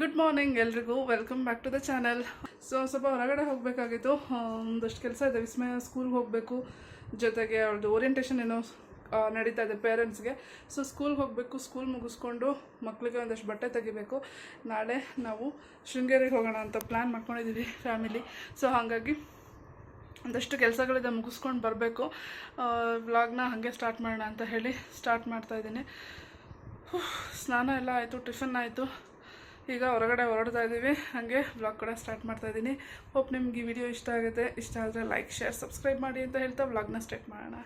Good morning ಎಲ್ರಿಗೂ. Welcome back to the channel so ಸ್ವಲ್ಪ ಹೊರಗಡೆ ಹೋಗಬೇಕಾಗಿತ್ತು. ಒಂದಷ್ಟು ಕೆಲಸ ಇದೆ. ವಿಸ್ಮಯ ಸ್ಕೂಲ್ಗೆ ಹೋಗಬೇಕು. ಜೊತೆಗೆ ಅವ್ರದ್ದು ಓರಿಯೆಂಟೇಷನ್ ಏನೋ ನಡೀತಾ ಇದೆ ಪೇರೆಂಟ್ಸ್ಗೆ ಸೊ ಸ್ಕೂಲ್ಗೆ ಹೋಗಬೇಕು. ಸ್ಕೂಲ್ ಮುಗಿಸ್ಕೊಂಡು ಮಕ್ಕಳಿಗೆ ಒಂದಷ್ಟು ಬಟ್ಟೆ ತೆಗಿಬೇಕು. ನಾಳೆ ನಾವು ಶೃಂಗೇರಿಗೆ ಹೋಗೋಣ ಅಂತ ಪ್ಲ್ಯಾನ್ ಮಾಡ್ಕೊಂಡಿದ್ದೀವಿ ಫ್ಯಾಮಿಲಿ ಸೊ ಹಾಗಾಗಿ ಒಂದಷ್ಟು ಕೆಲಸಗಳಿದೆ ಮುಗಿಸ್ಕೊಂಡು ಬರಬೇಕು. ವ್ಲಾಗ್ನ ಹಾಗೆ ಸ್ಟಾರ್ಟ್ ಮಾಡೋಣ ಅಂತ ಹೇಳಿ ಸ್ಟಾರ್ಟ್ ಮಾಡ್ತಾ ಇದ್ದೀನಿ. ಸ್ನಾನ ಎಲ್ಲ ಆಯಿತು ಟಿಫನ್ ಆಯಿತು. ಈಗ ಹೊರಗಡೆ ಹೊರಡ್ತಾ ಇದ್ದೀವಿ. ಹಾಗೆ ಬ್ಲಾಗ್ ಕೂಡ ಸ್ಟಾರ್ಟ್ ಮಾಡ್ತಾ ಇದ್ದೀನಿ. ಹೋಪ್ ನಿಮ್ಗೆ ಈ ವಿಡಿಯೋ ಇಷ್ಟ ಆಗುತ್ತೆ. ಇಷ್ಟ ಆದರೆ ಲೈಕ್ ಶೇರ್ ಸಬ್ಸ್ಕ್ರೈಬ್ ಮಾಡಿ ಅಂತ ಹೇಳ್ತಾ ಬ್ಲಾಗ್ನ ಸ್ಟಾರ್ಟ್ ಮಾಡೋಣ.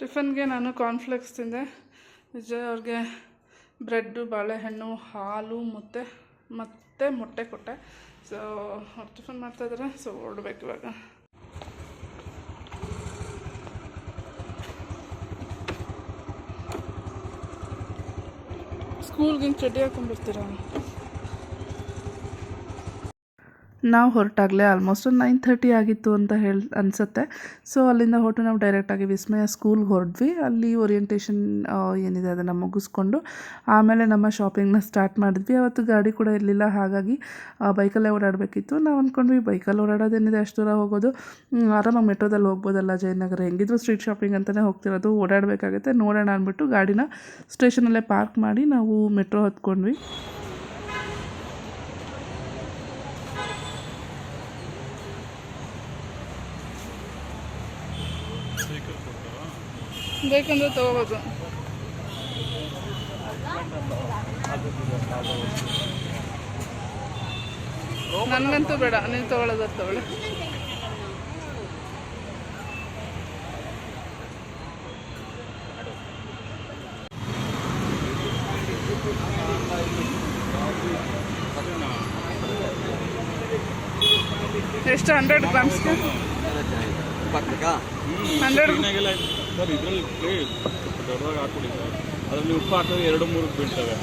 ಟಿಫನ್ಗೆ ನಾನು ಕಾರ್ನ್ಫ್ಲೆಕ್ಸ್ ತಿಂದೆ. ವಿಜಯ್ ಅವ್ರಿಗೆ ಬ್ರೆಡ್ಡು, ಬಾಳೆಹಣ್ಣು, ಹಾಲು, ಮುದ್ದೆ, ಮತ್ತು ಮೊಟ್ಟೆ ಕೊಟ್ಟೆ. ಸೊ ಅವ್ರು ಟಿಫನ್ ಮಾಡ್ತಾಯಿದ್ದಾರೆ ಸೊ ಹೊರಡ್ಬೇಕು ಇವಾಗ. ಸ್ಕೂಲ್ಗೆ ಚಡ್ಡಿ ಹಾಕೊಂಡ್ಬರ್ತೀರಾ ನಾವು ಹೊರಟಾಗಲೇ ಆಲ್ಮೋಸ್ಟ್ ಒಂದು ನೈನ್ ಥರ್ಟಿ ಆಗಿತ್ತು ಅಂತ ಹೇಳಿ, ಅನಿಸುತ್ತೆ. ಸೊ ಅಲ್ಲಿಂದ ಹೊರಟು ನಾವು ಡೈರೆಕ್ಟಾಗಿ ವಿಸ್ಮಯ ಸ್ಕೂಲ್ಗೆ ಹೊರಡ್ವಿ ಅಲ್ಲಿ ಓರಿಯಂಟೇಷನ್ ಏನಿದೆ ಅದನ್ನು ಮುಗಿಸ್ಕೊಂಡು ಆಮೇಲೆ ನಮ್ಮ ಶಾಪಿಂಗ್ನ ಸ್ಟಾರ್ಟ್ ಮಾಡಿದ್ವಿ. ಅವತ್ತು ಗಾಡಿ ಕೂಡ ಇರಲಿಲ್ಲ, ಹಾಗಾಗಿ ಬೈಕಲ್ಲೇ ಓಡಾಡಬೇಕಿತ್ತು. ನಾವು ಅಂದ್ಕೊಂಡ್ವಿ ಬೈಕಲ್ಲಿ ಓಡಾಡೋದೇನಿದೆ ಅಷ್ಟು ದೂರ ಹೋಗೋದು. ಆರಾಮಾಗಿ ಮೆಟ್ರೋದಲ್ಲಿ ಹೋಗ್ಬೋದಲ್ಲ ಜಯನಗರ. ಹೆಂಗಿದ್ರು ಸ್ಟ್ರೀಟ್ ಶಾಪಿಂಗ್ ಅಂತಲೇ ಹೋಗ್ತಿರೋದು. ಓಡಾಡಬೇಕಾಗುತ್ತೆ, ನೋಡೋಣ ಅಂದ್ಬಿಟ್ಟು ಗಾಡಿನ ಸ್ಟೇಷನಲ್ಲೇ ಪಾರ್ಕ್ ಮಾಡಿ ನಾವು ಮೆಟ್ರೋ ಹತ್ಕೊಂಡ್ವಿ. ಬೇಕಂದ್ರೆ ತಗೋಬೋದು. ನನಗಂತೂ ಬೇಡ ನೀನು ತಗೊಳ್ಳೋದು ತಗೊಳ್ಳಿ. ಎಷ್ಟು ಹಂಡ್ರೆಡ್ ಗ್ರಾಮ್ಸ್ಗೆ ಹಂಡ್ರೆಡ್ ಏನಾಗಿಲ್ಲ ಸರ್, ಇದರಲ್ಲಿ ದೊಡ್ಡದಾಗಿ ಹಾಕ್ಬಿಡಿ ಸರ್ ಅದರಲ್ಲಿ ಉಪ್ಪು ಹಾಕಿದ್ರೆ ಎರಡು ಮೂರು ಬೀಳ್ತವೆ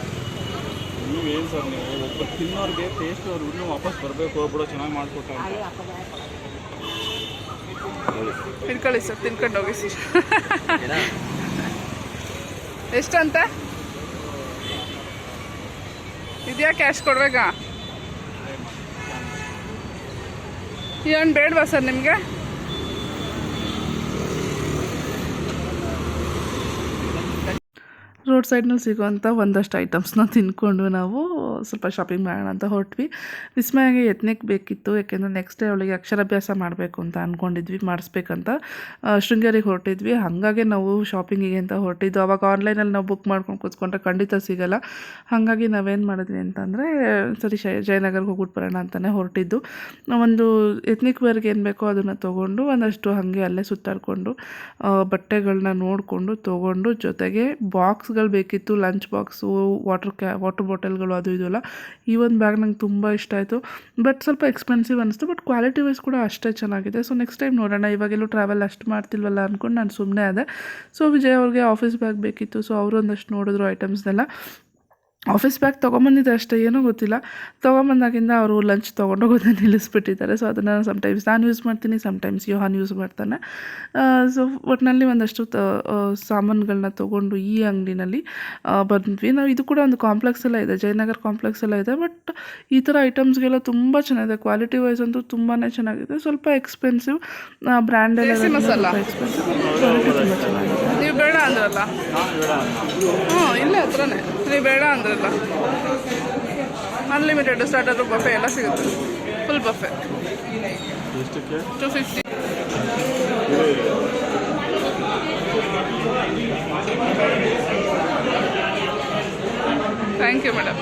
ನೀವೇನು ಸರ್ ನೀವು? ಒಬ್ಬರು ತಿನ್ನೋರಿಗೆ ಟೇಸ್ಟ್ ಅವ್ರು ಇನ್ನೂ ವಾಪಸ್ ಬರಬೇಕು, ಹೋಗ್ಬಿಡೋ, ಚೆನ್ನಾಗಿ ಮಾಡಿಕೊಟ್ಟ ಅಂತ. ಹಿಡ್ಕೊಳ್ಳಿ ಸರ್, ತಿನ್ಕೊಂಡು ಹೋಗಿ ಸರ್. ಎಷ್ಟಂತ? ಇದೆಯಾ ಕ್ಯಾಶ್ ಕೊಡ್ಬೇಕಾ? ಏನು ಬೇಡವಾ ಸರ್ ನಿಮಗೆ? ರೋಡ್ ಸೈಡ್ನಲ್ಲಿ ಸಿಗುವಂಥ ಒಂದಷ್ಟು ಐಟಮ್ಸ್ನ ತಿನ್ಕೊಂಡು ನಾವು ಸ್ವಲ್ಪ ಶಾಪಿಂಗ್ ಮಾಡೋಣ ಅಂತ ಹೊರಟ್ವಿ. ವಿಸ್ಮಯಾಗೆ ಯತ್ನಕ್ಕೆ ಬೇಕಿತ್ತು, ಯಾಕೆಂದರೆ ನೆಕ್ಸ್ಟ್ ಡೇ ಅವಳಿಗೆ ಅಕ್ಷರಾಭ್ಯಾಸ ಮಾಡಬೇಕು ಅಂತ ಅಂದ್ಕೊಂಡಿದ್ವಿ ಮಾಡಿಸ್ಬೇಕಂತ. ಶೃಂಗೇರಿಗೆ ಹೊರಟಿದ್ವಿ. ಹಾಗಾಗಿ ನಾವು ಶಾಪಿಂಗಿಗೆ ಅಂತ ಹೊರಟಿದ್ದು. ಅವಾಗ ಆನ್ಲೈನಲ್ಲಿ ನಾವು ಬುಕ್ ಮಾಡ್ಕೊಂಡು ಕೂತ್ಕೊಂಡ್ರೆ ಖಂಡಿತ ಸಿಗೋಲ್ಲ. ಹಾಗಾಗಿ ನಾವೇನು ಮಾಡಿದ್ವಿ ಅಂತಂದರೆ, ಸರಿ, ಶೈ, ಜಯನಗರ್ಗೆ ಹೋಗ್ಬಿಟ್ಟು ಬರೋಣ ಅಂತಲೇ ಹೊರಟಿದ್ದು. ಒಂದು ಎತ್ನಿಕ್ ವೇರ್ಗೆ ಏನು ಬೇಕೋ ಅದನ್ನು ತೊಗೊಂಡು, ಒಂದಷ್ಟು ಹಾಗೆ ಅಲ್ಲೇ ಸುತ್ತಾಡಿಕೊಂಡು ಬಟ್ಟೆಗಳನ್ನ ನೋಡಿಕೊಂಡು ತೊಗೊಂಡು, ಜೊತೆಗೆ ಬಾಕ್ಸ್ಗಳು ಬೇಕಿತ್ತು, ಲಂಚ್ ಬಾಕ್ಸು, ವಾಟರ್ ಕ್ಯಾ, ವಾಟರ್ ಬಾಟಲ್ಗಳು ಅದು ಇದು ಎಲ್ಲ. ಈ ಒಂದು ಬ್ಯಾಗ್ ನಂಗೆ ತುಂಬ ಇಷ್ಟ ಆಯಿತು. ಬಟ್ ಸ್ವಲ್ಪ ಎಕ್ಸ್ಪೆನ್ಸಿವ್ ಅನಿಸ್ತು, ಬಟ್ ಕ್ವಾಲಿಟಿ ವೈಸ್ ಕೂಡ ಅಷ್ಟೇ ಚೆನ್ನಾಗಿದೆ. ಸೊ ನೆಕ್ಸ್ಟ್ ಟೈಮ್ ನೋಡೋಣ. ಇವಾಗೆಲ್ಲೂ ಟ್ರಾವೆಲ್ ಅಷ್ಟು ಮಾಡ್ತಿಲ್ವಲ್ಲ ಅಂದ್ಕೊಂಡು ನಾನು ಸುಮ್ಮನೆ ಅದೇ ಸೊ ವಿಜಯ್ ಅವ್ರಿಗೆ ಆಫೀಸ್ ಬ್ಯಾಗ್ ಬೇಕಿತ್ತು. ಸೊ ಅವರು ಒಂದಷ್ಟು ನೋಡಿದ್ರು ಐಟಮ್ಸ್ನೆಲ್ಲ. ಆಫೀಸ್ ಬ್ಯಾಗ್ ತೊಗೊಂಬಂದಿದ್ದೆ ಅಷ್ಟೇ ಏನೂ ಗೊತ್ತಿಲ್ಲ. ತೊಗೊಂಬಂದಾಗಿಂದ ಅವರು ಲಂಚ್ ತೊಗೊಂಡೋಗೋದನ್ನ ನಿಲ್ಲಿಸ್ಬಿಟ್ಟಿದ್ದಾರೆ. ಸೊ ಅದನ್ನು ಸಮ್ಟೈಮ್ಸ್ ನಾನು ಯೂಸ್ ಮಾಡ್ತೀನಿ ಸಮ್ಟೈಮ್ಸ್ ಯೋಹಾನ್ ಯೂಸ್ ಮಾಡ್ತಾನೆ. ಸೊ ಒಟ್ಟಿನಲ್ಲಿ ಒಂದಷ್ಟು ತ ಸಾಮಾನುಗಳನ್ನ ತೊಗೊಂಡು ಈ ಅಂಗಡಿನಲ್ಲಿ ಬಂದ್ವಿ. ನಾವು ಇದು ಕೂಡ ಒಂದು ಕಾಂಪ್ಲೆಕ್ಸ್ ಎಲ್ಲ ಇದೆ ಜಯನಗರ್ ಕಾಂಪ್ಲೆಕ್ಸ್ ಎಲ್ಲ ಇದೆ ಬಟ್ ಈ ಥರ ಐಟಮ್ಸ್ಗೆಲ್ಲ ತುಂಬ ಚೆನ್ನಾಗಿದೆ. ಕ್ವಾಲಿಟಿ ವೈಸ್ ಅಂತೂ ತುಂಬಾ ಚೆನ್ನಾಗಿದೆ. ಸ್ವಲ್ಪ ಎಕ್ಸ್ಪೆನ್ಸಿವ್ ಬ್ರ್ಯಾಂಡ್ ಎಲ್ಲ ಎಕ್ಸ್ಪೆನ್ಸಿವ್ ಕ್ವಾಲಿಟಿ ತುಂಬ ಚೆನ್ನಾಗಿದೆ. ನೀವು ಬೇಡ ಅಂದ್ರಲ್ಲ. ಹ್ಞೂ ಇಲ್ಲೇ ಹತ್ರನೇ ನೀವು ಬೇಡ ಅಂದ್ರಲ್ಲ. ಅನ್ಲಿಮಿಟೆಡ್ ಸ್ಟಾರ್ಟರ್ ಬಫೆ ಎಲ್ಲ ಸಿಗುತ್ತೆ. ಫುಲ್ ಬಫೆ ಎಷ್ಟಕ್ಕೆ? Two fifty thank you madam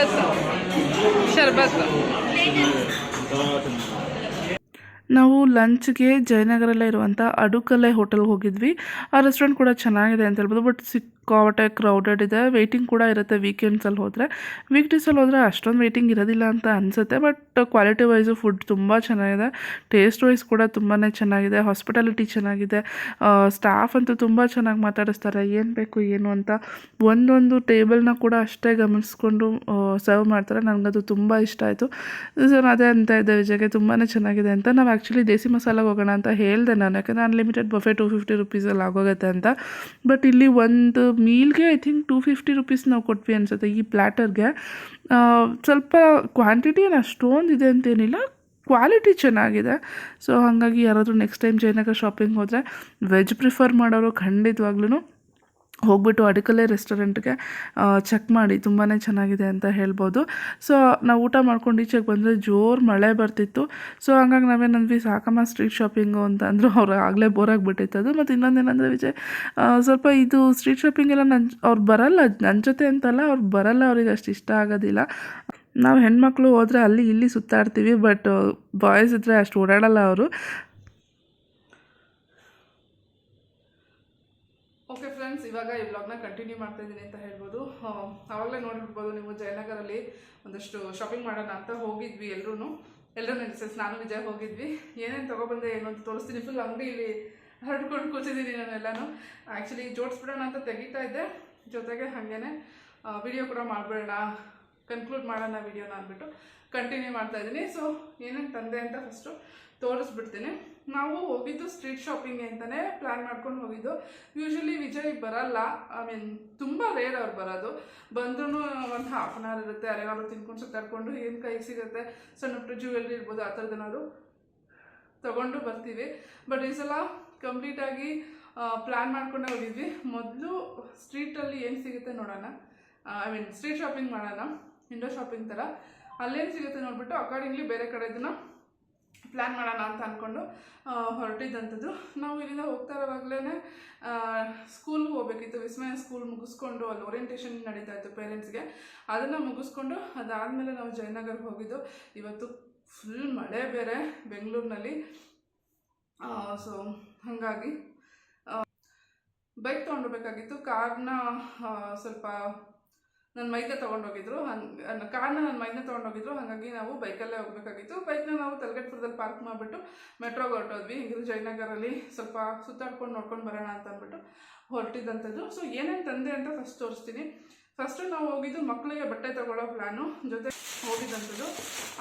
ಶರ್ಬತ್. ಶರ್ಬತ್. ನಾವು ಲಂಚ್ಗೆ ಜಯನಗರಲ್ಲೇ ಇರುವಂಥ ಅಡುಕಲೆ ಹೋಟೆಲ್ಗೆ ಹೋಗಿದ್ವಿ. ಆ ರೆಸ್ಟೋರೆಂಟ್ ಕೂಡ ಚೆನ್ನಾಗಿದೆ ಅಂತ ಹೇಳ್ಬೋದು ಬಟ್ ಸಿಕ್ ಸಿಕ್ಕಾಪಟ್ಟೆ ಕ್ರೌಡೆಡ್ ಇದೆ. ವೆಯ್ಟಿಂಗ್ ಕೂಡ ಇರುತ್ತೆ ವೀಕೆಂಡ್ಸಲ್ಲಿ ಹೋದರೆ. ವೀಕ್ ಡೇಸಲ್ಲಿ ಹೋದರೆ ಅಷ್ಟೊಂದು ವೆಯ್ಟಿಂಗ್ ಇರೋದಿಲ್ಲ ಅಂತ ಅನಿಸುತ್ತೆ. ಬಟ್ ಕ್ವಾಲಿಟಿ ವೈಸು ಫುಡ್ ತುಂಬ ಚೆನ್ನಾಗಿದೆ. ಟೇಸ್ಟ್ ವೈಸ್ ಕೂಡ ತುಂಬಾ ಚೆನ್ನಾಗಿದೆ. ಹಾಸ್ಪಿಟಾಲಿಟಿ ಚೆನ್ನಾಗಿದೆ. ಸ್ಟಾಫ್ ಅಂತೂ ತುಂಬ ಚೆನ್ನಾಗಿ ಮಾತಾಡಿಸ್ತಾರೆ. ಏನು ಬೇಕು, ಏನು ಅಂತ. ಒಂದೊಂದು ಟೇಬಲ್ನ ಕೂಡ ಅಷ್ಟೇ ಗಮನಿಸ್ಕೊಂಡು ಸರ್ವ್ ಮಾಡ್ತಾರೆ. ನನಗದು ತುಂಬ ಇಷ್ಟ ಆಯಿತು. ಸೊ ನಾನು ಅದೇ ಅಂತ ಇದೆ ವಿಜಯ್ಗೆ. ತುಂಬಾ ಚೆನ್ನಾಗಿದೆ ಅಂತ. ನಾವು ಆ್ಯಕ್ಚುಲಿ ದೇಸಿ ಮಸಾಲಾಗೆ ಹೋಗೋಣ ಅಂತ ಹೇಳಿದೆ ನಾನು. ಯಾಕಂದರೆ ಅನ್ಲಿಮಿಟೆಡ್ ಬಫೆ ಟು ಫಿಫ್ಟಿ ರುಪೀಸಲ್ಲಿ ಆಗೋಗುತ್ತೆ ಅಂತ. ಬಟ್ ಇಲ್ಲಿ ಒಂದು ಮೀಲ್ಗೆ I think two fifty rupees ನಾವು ಕೊಟ್ವಿ ಅನಿಸುತ್ತೆ ಈ ಪ್ಲ್ಯಾಟರ್ಗೆ ಸ್ವಲ್ಪ ಕ್ವಾಂಟಿಟಿ ಏನು ಅಷ್ಟೊಂದು ಇದೆ ಅಂತೇನಿಲ್ಲ ಕ್ವಾಲಿಟಿ ಚೆನ್ನಾಗಿದೆ. ಸೊ ಹಾಗಾಗಿ ಯಾರಾದರೂ ನೆಕ್ಸ್ಟ್ ಟೈಮ್ ಜಯನಗರ ಶಾಪಿಂಗ್ ಹೋದರೆ ವೆಜ್ ಪ್ರಿಫರ್ ಮಾಡೋರು ಖಂಡಿತವಾಗ್ಲೂ ಹೋಗ್ಬಿಟ್ಟು ಅಡಿಕಲೆ ರೆಸ್ಟೋರೆಂಟ್ಗೆ ಚೆಕ್ ಮಾಡಿ ತುಂಬಾ ಚೆನ್ನಾಗಿದೆ ಅಂತ ಹೇಳ್ಬೋದು. ಸೊ ನಾವು ಊಟ ಮಾಡ್ಕೊಂಡು ಈಚೆಗೆ ಬಂದರೆ ಜೋರು ಮಳೆ ಬರ್ತಿತ್ತು. ಸೊ ಹಂಗಾಗಿ ನಾವೇನಂದ್ವಿ ಸಾಕಮ್ಮ ಸ್ಟ್ರೀಟ್ ಶಾಪಿಂಗು ಅಂತ ಅಂದರು, ಅವ್ರು ಆಗಲೇ ಬೋರ್ ಆಗಿಬಿಟ್ಟಿತ್ತು ಅದು. ಮತ್ತು ಇನ್ನೊಂದೇನಂದರೆ ವಿಜಯ್ ಸ್ವಲ್ಪ ಇದು ಸ್ಟ್ರೀಟ್ ಶಾಪಿಂಗ್ ಎಲ್ಲ ನನ್ನ ಅವ್ರು ಬರಲ್ಲ ನನ್ನ ಜೊತೆ ಅಂತಲ್ಲ, ಅವ್ರು ಬರಲ್ಲ, ಅವ್ರಿಗೆ ಅಷ್ಟು ಇಷ್ಟ ಆಗೋದಿಲ್ಲ. ನಾವು ಹೆಣ್ಮಕ್ಳು ಹೋದರೆ ಅಲ್ಲಿ ಇಲ್ಲಿ ಸುತ್ತಾಡ್ತೀವಿ, ಬಟ್ ಬಾಯ್ಸ್ ಇದ್ದರೆ ಅಷ್ಟು ಓಡಾಡಲ್ಲ ಅವರು. ಇವಾಗ ಈ ಬ್ಲಾಗ್ನ ಕಂಟಿನ್ಯೂ ಮಾಡ್ತಾ ಇದ್ದೀನಿ ಅಂತ ಹೇಳ್ಬೋದು. ಆವಾಗಲೇ ನೋಡಿರ್ಬೋದು ನೀವು ಜಯನಗರಲ್ಲಿ ಒಂದಷ್ಟು ಶಾಪಿಂಗ್ ಮಾಡೋಣ ಅಂತ ಹೋಗಿದ್ವಿ ಎಲ್ಲರೂ ಎಲ್ಲರೂ ನೆನ್ಸಸ್ ನಾನು ವಿಜಯ್ ಹೋಗಿದ್ವಿ. ಏನೇನು ತೊಗೊಬಂದೆ, ಏನು ಅಂತ ತೋರಿಸ್ತೀನಿ. ಫುಲ್ ಅಂಗಡಿಯಲ್ಲಿ ಹರಡ್ಕೊಂಡು ಕೂತಿದ್ದೀನಿ ನಾನೆಲ್ಲನೂ ಆ್ಯಕ್ಚುಲಿ ಜೋಡಿಸ್ಬಿಡೋಣ ಅಂತ ತೆಗಿತಾ ಇದ್ದೆ. ಜೊತೆಗೆ ಹಾಗೇನೆ ವಿಡಿಯೋ ಕೂಡ ಮಾಡಿಬಿಡೋಣ ಕನ್ಕ್ಲೂಡ್ ಮಾಡೋಣ ವಿಡಿಯೋನ ಅಂದ್ಬಿಟ್ಟು ಕಂಟಿನ್ಯೂ ಮಾಡ್ತಾ ಇದ್ದೀನಿ. ಸೊ ಏನೇನು ತಂದೆ ಅಂತ ಫಸ್ಟು ತೋರಿಸ್ಬಿಡ್ತೀನಿ. ನಾವು ಹೋಗಿದ್ದು ಸ್ಟ್ರೀಟ್ ಶಾಪಿಂಗ್ ಅಂತಲೇ ಪ್ಲ್ಯಾನ್ ಮಾಡ್ಕೊಂಡು ಹೋಗಿದ್ದು. ಯೂಶಲಿ ವಿಜಯ್ ಬರಲ್ಲ. ಐ ಮೀನ್ ತುಂಬ ರೇರ್ ಅವ್ರು ಬರೋದು. ಬಂದ್ರೂ ಒಂದು ಹಾಫ್ ಅನ್ ಅವರ್ ಇರುತ್ತೆ. ಅಲ್ಲೇನಾದ್ರು ತಿನ್ಕೊಂಡು ಸುತ್ತಾಡ್ಕೊಂಡು ಏನು ಕೈಗೆ ಸಿಗುತ್ತೆ, ಸಣ್ಣ ಪುಟ್ಟ ಜ್ಯುವೆಲ್ರಿ ಇರ್ಬೋದು, ಆ ಥರದ್ದೇನಾದ್ರು ತಗೊಂಡು ಬರ್ತೀವಿ. ಬಟ್ ಈ ಸಲ ಕಂಪ್ಲೀಟಾಗಿ ಪ್ಲ್ಯಾನ್ ಮಾಡ್ಕೊಂಡೇ ಹೋಗಿದ್ವಿ. ಮೊದಲು ಸ್ಟ್ರೀಟಲ್ಲಿ ಏನು ಸಿಗುತ್ತೆ ನೋಡೋಣ. ಐ ಮೀನ್ ಸ್ಟ್ರೀಟ್ ಶಾಪಿಂಗ್ ಮಾಡೋಣ. ವಿಂಡೋ ಶಾಪಿಂಗ್ ಥರ. ಅಲ್ಲೇನು ಸಿಗುತ್ತೆ ನೋಡ್ಬಿಟ್ಟು ಅಕಾರ್ಡಿಂಗ್ಲಿ ಬೇರೆ ಕಡೆ ಇದನ್ನ ಪ್ಲ್ಯಾನ್ ಮಾಡೋಣ ಅಂತ ಅಂದ್ಕೊಂಡು ಹೊರಟಿದ್ದಂಥದ್ದು ನಾವು ಇಲ್ಲಿಂದ ಹೋಗ್ತಾ ಇರೋವಾಗಲೇ ಸ್ಕೂಲ್ಗೆ ಹೋಗ್ಬೇಕಿತ್ತು. ವಿಸ್ಮಯ ಸ್ಕೂಲ್ ಮುಗಿಸ್ಕೊಂಡು ಅಲ್ಲಿ ಓರಿಯೆಂಟೇಷನ್ ನಡೀತಾ ಇತ್ತು ಪೇರೆಂಟ್ಸ್ಗೆ ಅದನ್ನು ಮುಗಿಸ್ಕೊಂಡು ಅದಾದಮೇಲೆ ನಾವು ಜಯನಗರ್ಗೆ ಹೋಗಿದ್ದು. ಇವತ್ತು ಫುಲ್ ಮಳೆ ಬೇರೆ ಬೆಂಗಳೂರಿನಲ್ಲಿ. ಸೊ ಹಾಗಾಗಿ ಬೈಕ್ ತೊಗೊಂಡೋಗ್ಬೇಕಾಗಿತ್ತು ಕಾರ್ನ ಸ್ವಲ್ಪ ನನ್ನ ಮೈದ ತೊಗೊಂಡೋಗಿದ್ರು. ಹಂಗೆ ಕಾರ್ನ ನನ್ನ ಮೈದನ್ನ ತೊಗೊಂಡೋಗಿದ್ರು. ಹಾಗಾಗಿ ನಾವು ಬೈಕಲ್ಲೇ ಹೋಗಬೇಕಾಗಿತ್ತು. ಬೈಕ್ನ ನಾವು ತಲಗಟ್ಪುರದಲ್ಲಿ ಪಾರ್ಕ್ ಮಾಡಿಬಿಟ್ಟು ಮೆಟ್ರೋಗೆ ಹೊರಟೋದ್ವಿ. ಹಿಂಗಿದ್ರು ಜಯನಗರಲ್ಲಿ ಸ್ವಲ್ಪ ಸುತ್ತಾಡ್ಕೊಂಡು ನೋಡ್ಕೊಂಡು ಬರೋಣ ಅಂತ ಅಂದ್ಬಿಟ್ಟು ಹೊರಟಿದ್ದಂಥದ್ದು ಸೊ ಏನೇನು ತಂದೆ ಅಂತ ಫಸ್ಟ್ ತೋರಿಸ್ತೀನಿ. ಫಸ್ಟು ನಾವು ಹೋಗಿದ್ದು ಮಕ್ಕಳಿಗೆ ಬಟ್ಟೆ ತಗೊಳ್ಳೋ ಪ್ಲ್ಯಾನು ಜೊತೆ ಹೋಗಿದ್ದಂಥದ್ದು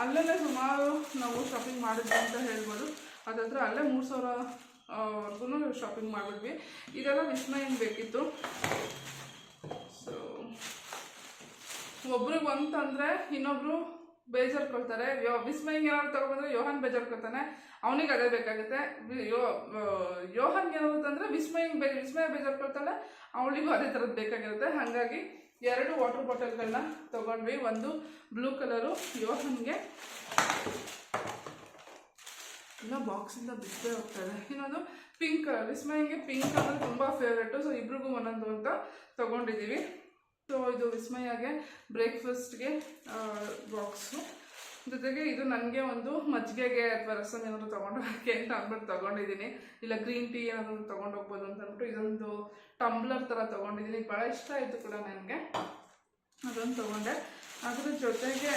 ಅಲ್ಲಲ್ಲೇ ಸುಮಾರು ನಾವು ಶಾಪಿಂಗ್ ಮಾಡಿದ್ವಿ ಅಂತ ಹೇಳ್ಬೋದು. ಅದ್ರ ಅಲ್ಲೇ ಮೂರು ಸಾವಿರ ವರ್ಗು ಶಾಪಿಂಗ್ ಮಾಡಿದ್ವಿ ಇದೆಲ್ಲ ವಿಸ್ಮಯ ಬೇಕಿತ್ತು. ಸೊ ಒಬ್ರಿಗೆ ಅಂತಂದ್ರೆ ಇನ್ನೊಬ್ರು ಬೇಜಾರ್ಕೊಳ್ತಾರೆ. ಯೋ, ವಿಸ್ಮಯ್ಗೆ ಏನಾದ್ರು ತಗೊಬಂದ್ರೆ ಯೋಹನ್ ಬೇಜಾರ್ಕೊಳ್ತಾನೆ. ಅವನಿಗೆ ಅದೇ ಬೇಕಾಗುತ್ತೆ. ಯೋ ಯೋಹನ್ಗೆ ಏನಾದ್ರು ತಂದ್ರೆ ವಿಸ್ಮಯ್ಗೆ ಬೇ, ವಿಸ್ಮಯ ಬೇಜಾರ್ಕೊಳ್ತಾಳೆ. ಅವಳಿಗೂ ಅದೇ ಥರದ್ದು ಬೇಕಾಗಿರುತ್ತೆ. ಹಾಗಾಗಿ ಎರಡು ವಾಟರ್ ಬಾಟಲ್ಗಳನ್ನ ತಗೊಂಡ್ವಿ. ಒಂದು ಬ್ಲೂ ಕಲರು ಯೋಹನ್ಗೆ. ಇನ್ನೂ ಬಾಕ್ಸಿಂದ ಬಿಟ್ಟೇ ಹೋಗ್ತಾರೆ ಇನ್ನೊಂದು ಪಿಂಕ್ ಕಲರ್ ವಿಸ್ಮಯಂಗೆ ಪಿಂಕ್ ಕಲರ್ ತುಂಬ ಫೇವ್ರೇಟು ಸೊ, ಇಬ್ರಿಗೂ ಒಂದೊಂದು ಅಂತ ತೊಗೊಂಡಿದ್ದೀವಿ ಸೊ ಇದು ವಿಸ್ಮಯಾಗೆ ಬ್ರೇಕ್ಫಾಸ್ಟ್ಗೆ ಬಾಕ್ಸು ಜೊತೆಗೆ ಇದು ನನಗೆ ಒಂದು ಮಜ್ಜಿಗೆಗೆ ಅಥವಾ ರಸಮ್ ಏನಾದರೂ ಹಾಕಿ ಅಂತ ಅಂದ್ಬಿಟ್ಟು ತೊಗೊಂಡಿದ್ದೀನಿ. ಇಲ್ಲ ಗ್ರೀನ್ ಟೀ ಏನಾದರೂ ತೊಗೊಂಡೋಗ್ಬೋದು ಅಂತ ಅಂದ್ಬಿಟ್ಟು ಇದೊಂದು ಟಂಬ್ಲರ್ ಥರ ತೊಗೊಂಡಿದ್ದೀನಿ. ಭಾಳ ಇಷ್ಟ ಆಯಿತು ಕೂಡ ನನಗೆ. ಅದೊಂದು ತೊಗೊಂಡೆ. ಅದ್ರ ಜೊತೆಗೆ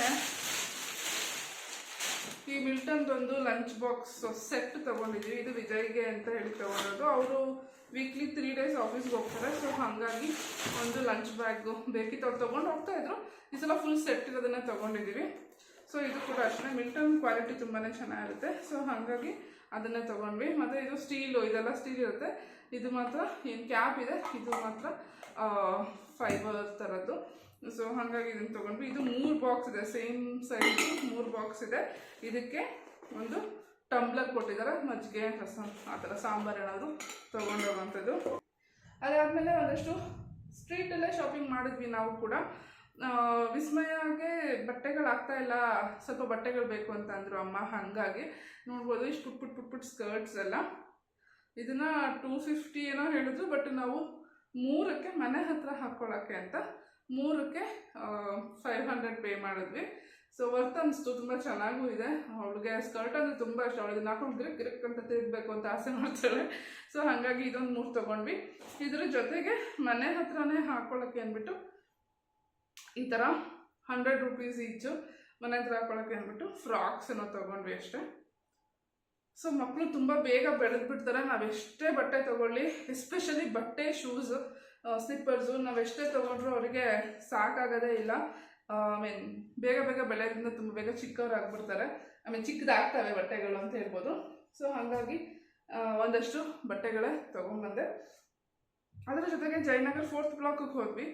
ಈ ಮಿಲ್ಟನ್ದೊಂದು ಲಂಚ್ ಬಾಕ್ಸ್ ಸೆಟ್ ತೊಗೊಂಡಿದ್ದೀವಿ. ಇದು ವಿಜಯ್ಗೆ ಅಂತ ಹೇಳಿ ತೊಗೊಂಡೋದು ಅವರು ವೀಕ್ಲಿ ತ್ರೀ ಡೇಸ್ ಆಫೀಸ್ಗೆ ಹೋಗ್ತಾರೆ ಸೊ ಹಾಗಾಗಿ ಒಂದು ಲಂಚ್ ಬ್ಯಾಗು ಬೇಕಿತ್ತು ಅವ್ರು ತೊಗೊಂಡು ಹೋಗ್ತಾ ಇದ್ರು. ಈ ಸಲ ಫುಲ್ ಸೆಟ್ ಇರೋದನ್ನ ತೊಗೊಂಡಿದ್ದೀವಿ ಸೊ ಇದು ಕೂಡ ಅಷ್ಟೇ. ಮಿಲ್ಟನ್ ಕ್ವಾಲಿಟಿ ತುಂಬಾ ಚೆನ್ನಾಗಿರುತ್ತೆ. ಸೊ ಹಾಗಾಗಿ ಅದನ್ನು ತೊಗೊಂಡ್ವಿ. ಮತ್ತು ಇದು ಸ್ಟೀಲು ಇದೆಲ್ಲ ಸ್ಟೀಲ್ ಇರುತ್ತೆ. ಇದು ಮಾತ್ರ ಏನು ಕ್ಯಾಪ್ ಇದೆ, ಇದು ಮಾತ್ರ ಫೈಬರ್ ಥರದ್ದು ಸೊ ಹಾಗಾಗಿ ಇದನ್ನು ತೊಗೊಂಡ್ವಿ. ಇದು ಮೂರು ಬಾಕ್ಸ್ ಇದೆ. ಸೇಮ್ ಸೈಜ್ ಮೂರು ಬಾಕ್ಸ್ ಇದೆ. ಇದಕ್ಕೆ ಒಂದು ಟಂಬ್ಲರ್ ಕೊಟ್ಟಿದ್ದಾರೆ ಮಜ್ಜಿಗೆ, ರಸಂ, ಆ ಥರ ಸಾಂಬಾರು ಏನಾದರೂ ತೊಗೊಂಡೋಗೋವಂಥದ್ದು ಅದಾದಮೇಲೆ ಒಂದಷ್ಟು ಸ್ಟ್ರೀಟಲ್ಲೇ ಶಾಪಿಂಗ್ ಮಾಡಿದ್ವಿ ನಾವು ಕೂಡ. ವಿಸ್ಮಯಾಗೆ ಬಟ್ಟೆಗಳು ಆಗ್ತಾ ಇಲ್ಲ, ಸ್ವಲ್ಪ ಬಟ್ಟೆಗಳು ಬೇಕು ಅಂತ ಅಂದರು ಅಮ್ಮ, ಹಾಗಾಗಿ ನೋಡ್ಬೋದು ಇಷ್ಟು ಪುಟ್ ಪುಟ್ ಪುಟ್ ಪುಟ್ ಸ್ಕರ್ಟ್ಸ್ ಎಲ್ಲ. ಇದನ್ನು ಟೂ ಫಿಫ್ಟಿ ಏನೋ ಹೇಳಿದ್ರು ಬಟ್ ನಾವು ಮೂರಕ್ಕೆ ಮನೆ ಹತ್ರ ಹಾಕ್ಕೊಳ್ಳೋಕ್ಕೆ ಅಂತ, ಮೂರಕ್ಕೆ ಫೈವ್ ಹಂಡ್ರೆಡ್ ಪೇ ಮಾಡಿದ್ವಿ. ಸೊ ವರ್ತ್ ಅನಿಸ್ತು ತುಂಬ ಚೆನ್ನಾಗೂ ಇದೆ. ಅವಳಿಗೆ ಸ್ಕರ್ಟ್ ಅಂದರೆ ತುಂಬ ಇಷ್ಟ. ಅವಳಿಗೆ ನಾಕೊಂಡು ಗ್ರಿಕ್ ಗ್ರಿಕ್ ಅಂತ ತಿರುಗಬೇಕು ಅಂತ ಆಸೆ ಮಾಡ್ತಾಳೆ. ಸೊ ಹಾಗಾಗಿ ಇದೊಂದು ಮೂರು ತೊಗೊಂಡ್ವಿ. ಇದ್ರ ಜೊತೆಗೆ ಮನೆ ಹತ್ರನೇ ಹಾಕ್ಕೊಳ್ಳೋಕ್ಕೆ ಅಂದ್ಬಿಟ್ಟು ಈ ಥರ ಹಂಡ್ರೆಡ್ ರುಪೀಸ್ ಈಚು ಮನೆ ಹತ್ರ ಹಾಕ್ಕೊಳ್ಳೋಕ್ಕೆ ಅಂದ್ಬಿಟ್ಟು ಫ್ರಾಕ್ಸ್ ಏನೋ ತೊಗೊಂಡ್ವಿ ಅಷ್ಟೇ. ಸೊ ಮಕ್ಕಳು ತುಂಬ ಬೇಗ ಬೆಳೆದ್ಬಿಡ್ತಾರೆ. ನಾವೆಷ್ಟೇ ಬಟ್ಟೆ ತೊಗೊಳ್ಳಿ ಎಸ್ಪೆಷಲಿ ಬಟ್ಟೆ ಶೂಸ್ ಸ್ಲಿಪ್ಪರ್ಸು ನಾವೆಷ್ಟೇ ತೊಗೊಂಡ್ರು ಅವರಿಗೆ ಸಾಕಾಗೋದೇ ಇಲ್ಲ. ಐ ಮೀನ್ ಬೇಗ ಬೇಗ ಬೆಳೆಯೋದ್ರಿಂದ ತುಂಬ ಬೇಗ ಚಿಕ್ಕವರಾಗ್ಬಿಡ್ತಾರೆ. ಐ ಮೀನ್ ಚಿಕ್ಕದಾಗ್ತವೆ ಬಟ್ಟೆಗಳು ಅಂತ ಹೇಳ್ಬೋದು. ಸೊ ಹಾಗಾಗಿ ಒಂದಷ್ಟು ಬಟ್ಟೆಗಳೇ ತೊಗೊಂಬಂದೆ ಅದರ ಜೊತೆಗೆ ಜಯನಗರ್ ಫೋರ್ತ್ ಬ್ಲಾಕಿಗೆ ಹೋದ್ವಿ.